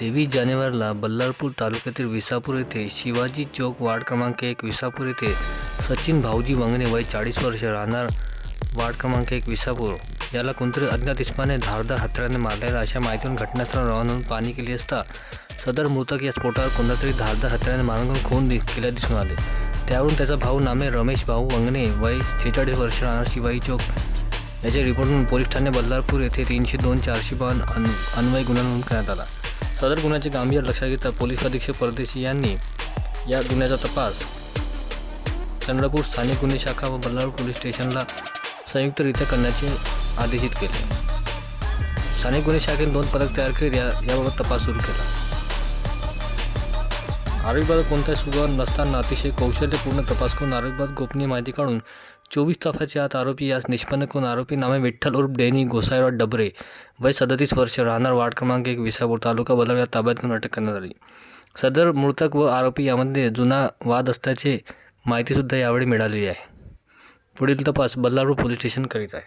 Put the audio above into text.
तेवीस जानेवारीला बल्लारपूर तालुक्यातील विसापूर येथे शिवाजी चौक वार्ड क्रमांक एक विसापूर येथे सचिन भाऊजी वंगणे वय चाळीस वर्ष राहणार वार्ड क्रमांक एक विसापूर. याला कोणतरी अज्ञात इस्माने धारदार हत्याराने मारलेला अशा माहितीवरून घटनास्थळ रवाना होऊन केली असता सदर मृतक या स्फोटावर कोणत्यातरी धारदार हत्याराने मारून खून केल्या दिसून आले. त्यावरून त्याचा भाऊ नामे रमेश भाऊ वंगणे वय छेचाळीस वर्ष राहणार शिवाई चौक. याच्या म्हणून पोलीस ठाणे बल्लारपूर येथे तीनशे दोन चारशे पण अन अन्वय गुन्हा नोंद करण्यात आला. सदर गुन्ह्याचे गांभीर्य लक्षात घेता पोलीस अधीक्षक परदेशी यांनी या गुन्ह्याचा तपास चंद्रपूर स्थानिक गुन्हे शाखा व बल्लारपूर पोलीस स्टेशनला संयुक्तरित्या करण्याचे आदेशित केले. स्थानिक गुन्हे शाखेने दोन पथक तयार केले या याबाबत तपास सुरू केला. आरोग्यबाबत कोणताही सुगाव नसताना अतिशय कौशल्यपूर्ण तपास करून आरोग्यबाबत गोपनीय माहिती काढून चोवीस तासाच्या आत आरोपी यास निष्पन्न करून आरोपी नामे विठ्ठल उर्फ डेनी गोसाईराव डबरे वय सदतीस वर्ष राहणार वार्ड क्रमांक एक विसापूर तालुका बलव या ताब्यात घेऊन अटक करण्यात आली. सदर मृतक व आरोपी यामध्ये जुना वाद असल्याचे माहितीसुद्धा यावेळी मिळालेली आहे. पुढील तपास बल्लारपूर पोलीस स्टेशन करीत आहे.